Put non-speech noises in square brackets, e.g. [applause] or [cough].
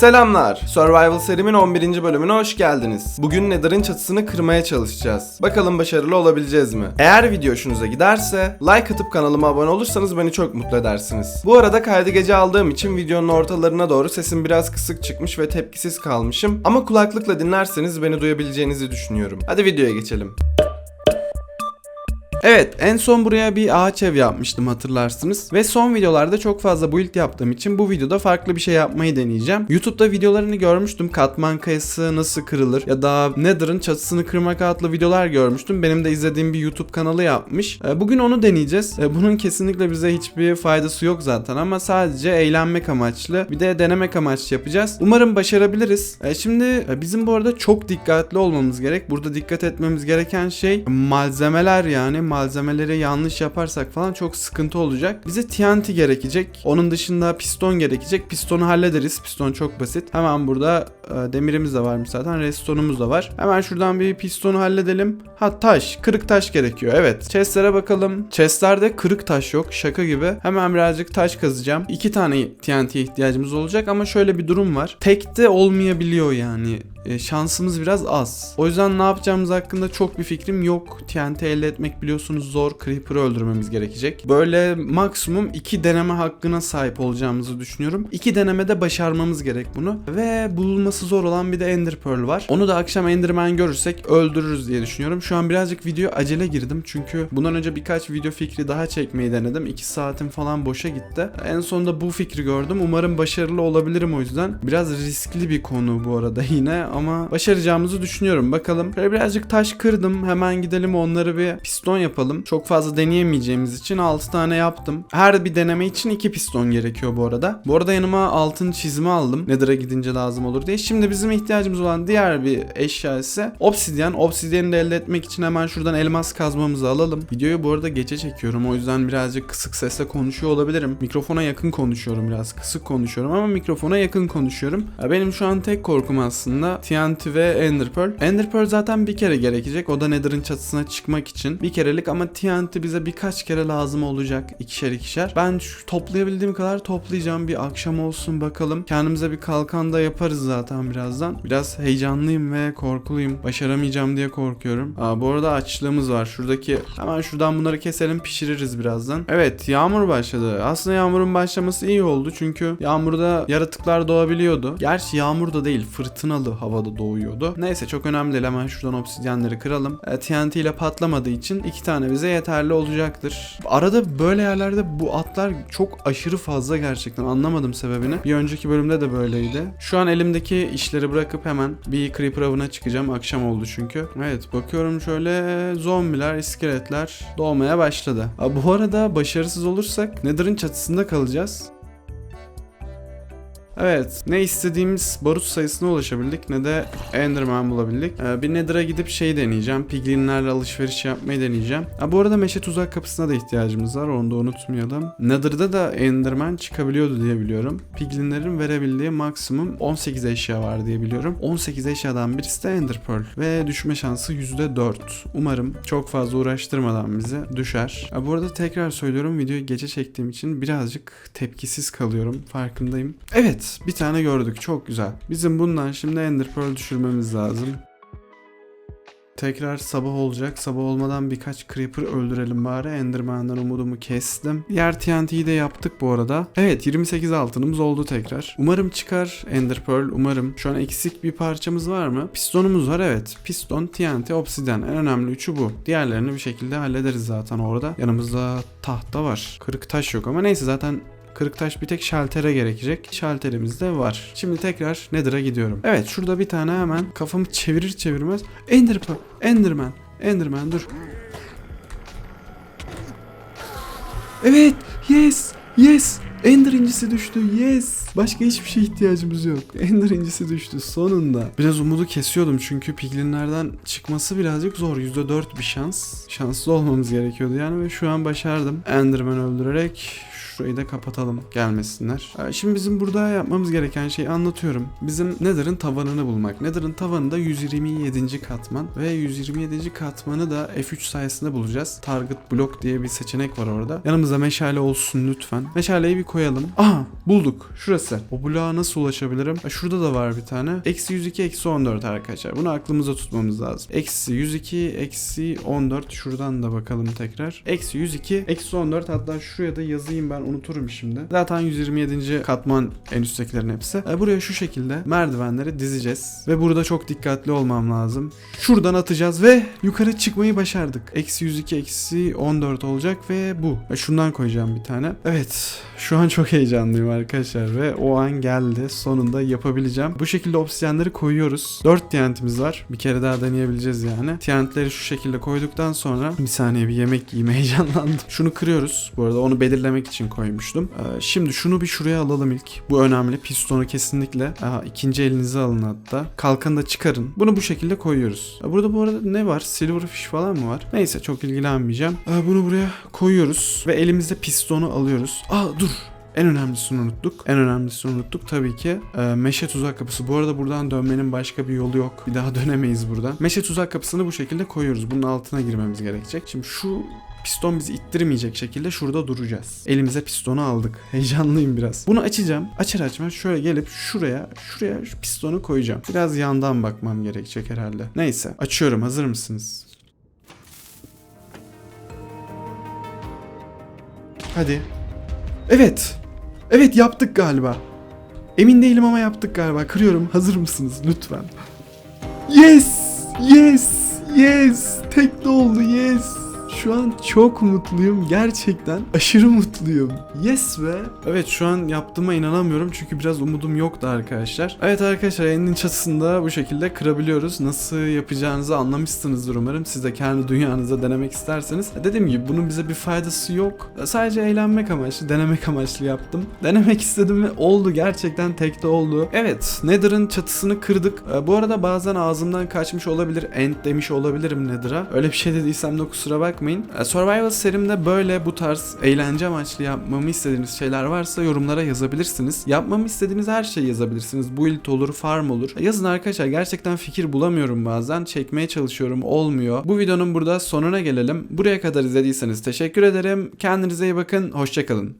Selamlar. Survival serimin 11. bölümüne hoş geldiniz. Bugün Nether'ın çatısını kırmaya çalışacağız. Bakalım başarılı olabileceğiz mi? Eğer video hoşunuza giderse like atıp kanalıma abone olursanız beni çok mutlu edersiniz. Bu arada kaydı gece aldığım için videonun ortalarına doğru sesim biraz kısık çıkmış ve tepkisiz kalmışım. Ama kulaklıkla dinlerseniz beni duyabileceğinizi düşünüyorum. Hadi videoya geçelim. Evet en son buraya bir ağaç ev yapmıştım hatırlarsınız. Ve son videolarda çok fazla build yaptığım için bu videoda farklı bir şey yapmayı deneyeceğim. YouTube'da videolarını görmüştüm. Katman kayası nasıl kırılır ya da Nether'ın çatısını kırmak adlı videolar görmüştüm. Benim de izlediğim bir YouTube kanalı yapmış. E, Bugün onu deneyeceğiz. E, Bunun kesinlikle bize hiçbir faydası yok zaten ama sadece eğlenmek amaçlı bir de denemek amaçlı yapacağız. Umarım başarabiliriz. E, Şimdi e, bizim bu arada çok dikkatli olmamız gerek. Burada dikkat etmemiz gereken şey malzemeler yani malzemeleri yanlış yaparsak falan çok sıkıntı olacak. Bize TNT gerekecek. Onun dışında piston gerekecek. Pistonu hallederiz. Piston çok basit. Hemen burada demirimiz de varmış zaten. Restonumuz da var. Hemen şuradan bir pistonu halledelim. Ha taş. Kırık taş gerekiyor. Evet. Chestlere bakalım. Chestlerde kırık taş yok. Şaka gibi. Hemen birazcık taş kazacağım. İki tane TNT ihtiyacımız olacak ama şöyle bir durum var. Tekte olmayabiliyor yani. E, şansımız biraz az. O yüzden ne yapacağımız hakkında çok bir fikrim yok. TNT elde etmek biliyorsunuz zor. Creeper'ı öldürmemiz gerekecek. Böyle maksimum iki deneme hakkına sahip olacağımızı düşünüyorum. İki denemede başarmamız gerek bunu. Ve bulunması zor olan bir de Ender Pearl var. Onu da akşam Enderman görürsek öldürürüz diye düşünüyorum. Şu an birazcık video acele girdim. Çünkü bundan önce birkaç video fikri daha çekmeyi denedim. 2 saatim falan boşa gitti. En sonunda bu fikri gördüm. Umarım başarılı olabilirim o yüzden. Biraz riskli bir konu bu arada [laughs] yine ama başaracağımızı düşünüyorum. Bakalım. Şöyle birazcık taş kırdım. Hemen gidelim onları bir piston yapalım. Çok fazla deneyemeyeceğimiz için 6 tane yaptım. Her bir deneme için 2 piston gerekiyor bu arada. Bu arada yanıma altın çizme aldım. Nether'a gidince lazım olur diye. Şimdi bizim ihtiyacımız olan diğer bir eşya ise obsidyen. Obsidyeni de elde etmek için hemen şuradan elmas kazmamızı alalım. Videoyu bu arada gece çekiyorum. O yüzden birazcık kısık sesle konuşuyor olabilirim. Mikrofona yakın konuşuyorum biraz. Kısık konuşuyorum ama mikrofona yakın konuşuyorum. Benim şu an tek korkum aslında TNT ve Ender Pearl. Ender Pearl zaten bir kere gerekecek. O da Nether'ın çatısına çıkmak için. Bir kerelik ama TNT bize birkaç kere lazım olacak. ikişer ikişer. Ben şu toplayabildiğim kadar toplayacağım. Bir akşam olsun bakalım. Kendimize bir kalkan da yaparız zaten birazdan. Biraz heyecanlıyım ve korkuluyum. Başaramayacağım diye korkuyorum. Aa, bu arada açlığımız var. Şuradaki hemen şuradan bunları keselim pişiririz birazdan. Evet yağmur başladı. Aslında yağmurun başlaması iyi oldu. Çünkü yağmurda yaratıklar doğabiliyordu. Gerçi yağmur da değil fırtınalı havada doğuyordu. Neyse çok önemli değil. Hemen şuradan obsidyenleri kıralım. E, TNT ile patlamadığı için iki tane bize yeterli olacaktır. Arada böyle yerlerde bu atlar çok aşırı fazla gerçekten. Anlamadım sebebini. Bir önceki bölümde de böyleydi. Şu an elimdeki işleri bırakıp hemen bir creeper avına çıkacağım. Akşam oldu çünkü. Evet bakıyorum şöyle zombiler, iskeletler doğmaya başladı. Aa, bu arada başarısız olursak Nether'ın çatısında kalacağız. Evet, ne istediğimiz barut sayısına ulaşabildik ne de Enderman bulabildik. Ee, bir Nether'a gidip şey deneyeceğim. Piglinlerle alışveriş yapmayı deneyeceğim. Ha, bu arada meşe tuzak kapısına da ihtiyacımız var. Onu da unutmayalım. Nether'da da Enderman çıkabiliyordu diye biliyorum. Piglinlerin verebildiği maksimum 18 eşya var diye biliyorum. 18 eşyadan birisi de Ender Pearl. Ve düşme şansı %4. Umarım çok fazla uğraştırmadan bize düşer. Ha, bu arada tekrar söylüyorum videoyu gece çektiğim için birazcık tepkisiz kalıyorum. Farkındayım. Evet bir tane gördük çok güzel. Bizim bundan şimdi Ender Pearl düşürmemiz lazım. Tekrar sabah olacak. Sabah olmadan birkaç Creeper öldürelim bari. Enderman'dan umudumu kestim. Diğer TNT'yi de yaptık bu arada. Evet 28 altınımız oldu tekrar. Umarım çıkar Ender Pearl. Umarım. Şu an eksik bir parçamız var mı? Pistonumuz var evet. Piston, TNT, obsidian. En önemli üçü bu. Diğerlerini bir şekilde hallederiz zaten orada. Yanımızda tahta var. Kırık taş yok ama neyse zaten Kırık taş bir tek şaltere gerekecek. Şalterimiz de var. Şimdi tekrar Nether'a gidiyorum. Evet şurada bir tane hemen kafamı çevirir çevirmez. Ender Enderman. Enderman dur. Evet. Yes. Yes. Ender incisi düştü. Yes. Başka hiçbir şey ihtiyacımız yok. Ender incisi düştü sonunda. Biraz umudu kesiyordum çünkü piglinlerden çıkması birazcık zor. %4 bir şans. Şanslı olmamız gerekiyordu yani ve şu an başardım. Enderman öldürerek Şurayı da kapatalım gelmesinler. Ee, Şimdi bizim burada yapmamız gereken şeyi anlatıyorum. Bizim Nether'ın tavanını bulmak. Nether'ın tavanı da 127. katman ve 127. katmanı da F3 sayesinde bulacağız. Target block diye bir seçenek var orada. Yanımıza meşale olsun lütfen. Meşaleyi bir koyalım. Aha bulduk. Şurası. O bloğa nasıl ulaşabilirim? Şurada da var bir tane. Eksi 102 eksi 14 arkadaşlar. Bunu aklımıza tutmamız lazım. Eksi 102 eksi 14. Şuradan da bakalım tekrar. Eksi 102 eksi 14 hatta şuraya da yazayım ben unuturum şimdi. Zaten 127. katman en üsttekilerin hepsi. E, Buraya şu şekilde merdivenleri dizeceğiz. Ve burada çok dikkatli olmam lazım. Şuradan atacağız ve yukarı çıkmayı başardık. Eksi 102 eksi 14 olacak ve bu. E, Şundan koyacağım bir tane. Evet şu an çok heyecanlıyım arkadaşlar ve o an geldi. Sonunda yapabileceğim. Bu şekilde obsidyenleri koyuyoruz. 4 TNT'miz var. Bir kere daha deneyebileceğiz yani. TNT'leri şu şekilde koyduktan sonra bir saniye bir yemek yiyeyim [laughs] heyecanlandım. Şunu kırıyoruz. Bu arada onu belirlemek için koymuştum. Ee, şimdi şunu bir şuraya alalım ilk. Bu önemli. Pistonu kesinlikle. İkinci elinize alın hatta. Kalkanı da çıkarın. Bunu bu şekilde koyuyoruz. Ee, Burada bu arada ne var? Silverfish falan mı var? Neyse çok ilgilenmeyeceğim. Ee, bunu buraya koyuyoruz ve elimizde pistonu alıyoruz. Aa dur. En önemlisini unuttuk. En önemlisini unuttuk tabii ki. Ee, meşe tuzak kapısı. Bu arada buradan dönmenin başka bir yolu yok. Bir daha [laughs] dönemeyiz buradan. Meşe tuzak kapısını bu şekilde koyuyoruz. Bunun altına girmemiz gerekecek. Şimdi şu piston bizi ittirmeyecek şekilde şurada duracağız. Elimize pistonu aldık. [laughs] Heyecanlıyım biraz. Bunu açacağım. Açar açmaz şöyle gelip şuraya, şuraya şu pistonu koyacağım. Biraz yandan bakmam gerekecek herhalde. Neyse. Açıyorum. Hazır mısınız? Hadi. Evet. Evet yaptık galiba. Emin değilim ama yaptık galiba. Kırıyorum. Hazır mısınız? Lütfen. Yes! Yes! Yes! Tekli oldu. Yes! Şu an çok mutluyum. Gerçekten aşırı mutluyum. Yes be. Evet şu an yaptığıma inanamıyorum çünkü biraz umudum yoktu arkadaşlar. Evet arkadaşlar elinin çatısında bu şekilde kırabiliyoruz. Nasıl yapacağınızı anlamışsınızdır umarım. Siz de kendi dünyanızda denemek isterseniz. Dediğim gibi bunun bize bir faydası yok. Sadece eğlenmek amaçlı, denemek amaçlı yaptım. Denemek istedim ve oldu. Gerçekten tekte oldu. Evet Nether'ın çatısını kırdık. Ee, Bu arada bazen ağzımdan kaçmış olabilir. End demiş olabilirim Nether'a. Öyle bir şey dediysem de kusura bakmayın. Ee, Survival serimde böyle bu tarz eğlence amaçlı yapmamı istediğiniz şeyler varsa yorumlara yazabilirsiniz. Yapmamı istediğiniz her şeyi yazabilirsiniz. Build olur, farm olur. Yazın arkadaşlar gerçekten fikir bulamıyorum bazen. Çekmeye çalışıyorum olmuyor. Bu videonun burada sonuna gelelim. Buraya kadar izlediyseniz teşekkür ederim. Kendinize iyi bakın. Hoşçakalın.